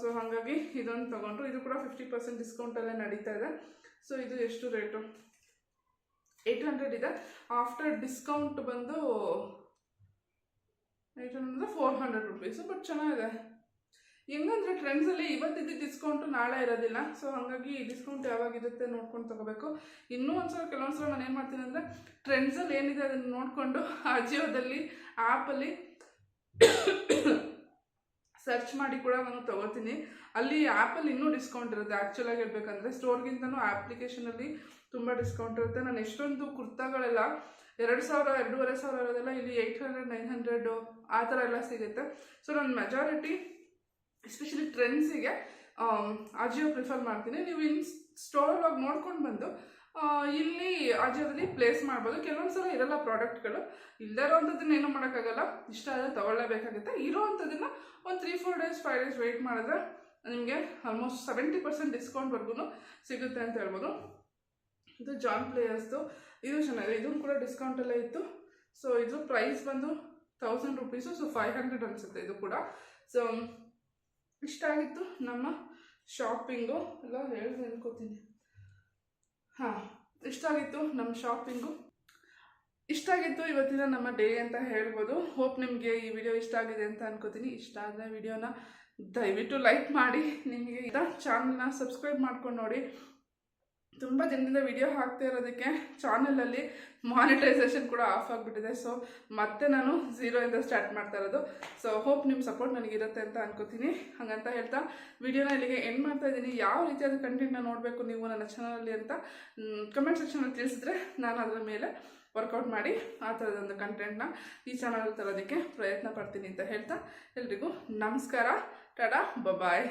ಸೊ ಹಾಗಾಗಿ ಇದೊಂದು ತೊಗೊಂಡ್ರು. ಇದು ಕೂಡ ಫಿಫ್ಟಿ ಪರ್ಸೆಂಟ್ ಡಿಸ್ಕೌಂಟಲ್ಲೇ ನಡೀತಾ ಇದೆ. ಸೊ ಇದು ಎಷ್ಟು ರೇಟು ಏಯ್ಟ್ ಹಂಡ್ರೆಡ್ ಇದೆ. ಆಫ್ಟರ್ ಡಿಸ್ಕೌಂಟ್ ಬಂದು eight hundred four hundred rupees but ಚೆನ್ನಾಗಿದೆ. ಹೆಂಗಂದ್ರೆ ಟ್ರೆಂಡ್ಸಲ್ಲಿ ಇವತ್ತಿದ್ದು ಡಿಸ್ಕೌಂಟು ನಾಳೆ ಇರೋದಿಲ್ಲ. ಸೊ ಹಾಗಾಗಿ ಡಿಸ್ಕೌಂಟ್ ಯಾವಾಗಿರುತ್ತೆ ನೋಡ್ಕೊಂಡು ತಗೋಬೇಕು. ಇನ್ನೂ ಕೆಲವೊಂದು ಸಲ ನಾನು ಏನು ಮಾಡ್ತೀನಿ ಅಂದರೆ ಟ್ರೆಂಡ್ಸಲ್ಲಿ ಏನಿದೆ ಅದನ್ನು ನೋಡಿಕೊಂಡು ಅಜಿಯೋದಲ್ಲಿ ಆ್ಯಪಲ್ಲಿ ಸರ್ಚ್ ಮಾಡಿ ಕೂಡ ನಾನು ತಗೋತೀನಿ. ಅಲ್ಲಿ ಆ್ಯಪಲ್ಲಿ ಇನ್ನೂ ಡಿಸ್ಕೌಂಟ್ ಇರುತ್ತೆ. ಆ್ಯಕ್ಚುಲಾಗಿ ಹೇಳ್ಬೇಕಂದ್ರೆ ಸ್ಟೋರ್ಗಿಂತನೂ ಆ್ಯಪ್ಲಿಕೇಶನಲ್ಲಿ ತುಂಬ ಡಿಸ್ಕೌಂಟ್ ಇರುತ್ತೆ. ನಾನು ಎಷ್ಟೊಂದು ಕುರ್ತಾಗಳೆಲ್ಲ ಎರಡು ಸಾವಿರ, ಎರಡೂವರೆ ಸಾವಿರ ಇರೋದೆಲ್ಲ ಇಲ್ಲಿ ಏಯ್ಟ್ ಹಂಡ್ರೆಡ್ ನೈನ್ ಹಂಡ್ರೆಡು ಆ ಥರ ಎಲ್ಲ ಸಿಗುತ್ತೆ. ಸೊ ನಾನು ಮೆಜಾರಿಟಿ ಎಸ್ಪೆಷಲಿ ಟ್ರೆಂಡ್ಸಿಗೆ ಅಜಿಯೋ ಪ್ರಿಫರ್ ಮಾಡ್ತೀನಿ. ನೀವು ಇನ್ ಸ್ಟೋರಲ್ಲಿ ಹೋಗಿ ನೋಡ್ಕೊಂಡು ಬಂದು ಆ, ಇಲ್ಲಿ ಅಜಿಯೋದಲ್ಲಿ ಪ್ಲೇಸ್ ಮಾಡ್ಬೋದು. ಕೆಲವೊಂದು ಸಲ ಇರಲ್ಲ ಪ್ರಾಡಕ್ಟ್ಗಳು ಇಲ್ಲದೇ ಇರೋವಂಥದ್ದನ್ನ ಏನೂ ಮಾಡೋಕ್ಕಾಗಲ್ಲ. ಇಷ್ಟ ಆದರೆ ತೊಗೊಳ್ಳೇಬೇಕಾಗುತ್ತೆ. ಇರೋವಂಥದ್ದನ್ನ ಒಂದು three four days five days wait ಮಾಡಿದ್ರೆ ನಿಮಗೆ ಆಲ್ಮೋಸ್ಟ್ ಸೆವೆಂಟಿ ಪರ್ಸೆಂಟ್ ಡಿಸ್ಕೌಂಟ್ವರೆಗೂ ಸಿಗುತ್ತೆ ಅಂತ ಹೇಳ್ಬೋದು. ಇದು ಜಾನ್ ಪ್ಲೇಯರ್ಸ್ದು ಇದು ಚೆನ್ನಾಗಿದೆ. ಇದು ಕೂಡ ಡಿಸ್ಕೌಂಟಲ್ಲೇ ಇತ್ತು. ಸೊ ಇದು ಪ್ರೈಸ್ ಬಂದು thousand rupees so five hundred ಅನಿಸುತ್ತೆ ಇದು ಕೂಡ. ಸೊ ಇಷ್ಟ ಆಗಿತ್ತು ನಮ್ಮ ಶಾಪಿಂಗು ಎಲ್ಲ ಹೇಳಿ ಅನ್ಕೋತೀನಿ ಹಾಂ, ಇಷ್ಟ ಆಗಿತ್ತು ನಮ್ಮ ಶಾಪಿಂಗು ಇಷ್ಟ ಆಗಿತ್ತು ಇವತ್ತಿನ ನಮ್ಮ ಡೇ ಅಂತ ಹೇಳ್ಬೋದು. ಹೋಪ್ ನಿಮಗೆ ಈ ವಿಡಿಯೋ ಇಷ್ಟ ಆಗಿದೆ ಅಂತ ಅನ್ಕೋತೀನಿ. ಇಷ್ಟ ಆದರೆ ವಿಡಿಯೋನ ದಯವಿಟ್ಟು ಲೈಕ್ ಮಾಡಿ. ನಿಮಗೆ ಚಾನಲ್ನ ಸಬ್ಸ್ಕ್ರೈಬ್ ಮಾಡ್ಕೊಂಡು ನೋಡಿ. ತುಂಬ ದಿನದಿಂದ ವಿಡಿಯೋ ಹಾಕ್ತಾ ಇರೋದಕ್ಕೆ ಚಾನಲಲ್ಲಿ ಮಾನಿಟೈಸೇಷನ್ ಕೂಡ ಆಫ್ ಆಗಿಬಿಟ್ಟಿದೆ. ಸೊ ಮತ್ತೆ ನಾನು ಝೀರೋಯಿಂದ ಸ್ಟಾರ್ಟ್ ಮಾಡ್ತಾ ಇರೋದು. ಸೊ ಹೋಪ್ ನಿಮ್ಮ ಸಪೋರ್ಟ್ ನನಗಿರುತ್ತೆ ಅಂತ ಅನ್ಕೋತೀನಿ. ಹಾಗಂತ ಹೇಳ್ತಾ ವಿಡಿಯೋನ ಇಲ್ಲಿಗೆ ಎಂಡ್ ಮಾಡ್ತಾ ಇದ್ದೀನಿ. ಯಾವ ರೀತಿಯಾದ ಕಂಟೆಂಟ್ನ ನೋಡಬೇಕು ನೀವು ನನ್ನ ಚಾನಲಲ್ಲಿ ಅಂತ ಕಮೆಂಟ್ ಸೆಕ್ಷನಲ್ಲಿ ತಿಳಿಸಿದ್ರೆ ನಾನು ಅದರ ಮೇಲೆ ವರ್ಕೌಟ್ ಮಾಡಿ ಆ ಥರದೊಂದು ಕಂಟೆಂಟ್ನ ಈ ಚಾನಲ್ ತರೋದಕ್ಕೆ ಪ್ರಯತ್ನ ಪಡ್ತೀನಿ ಅಂತ ಹೇಳ್ತಾ, ಎಲ್ರಿಗೂ ನಮಸ್ಕಾರ. ಟಾಟಾ ಬಬಾಯ್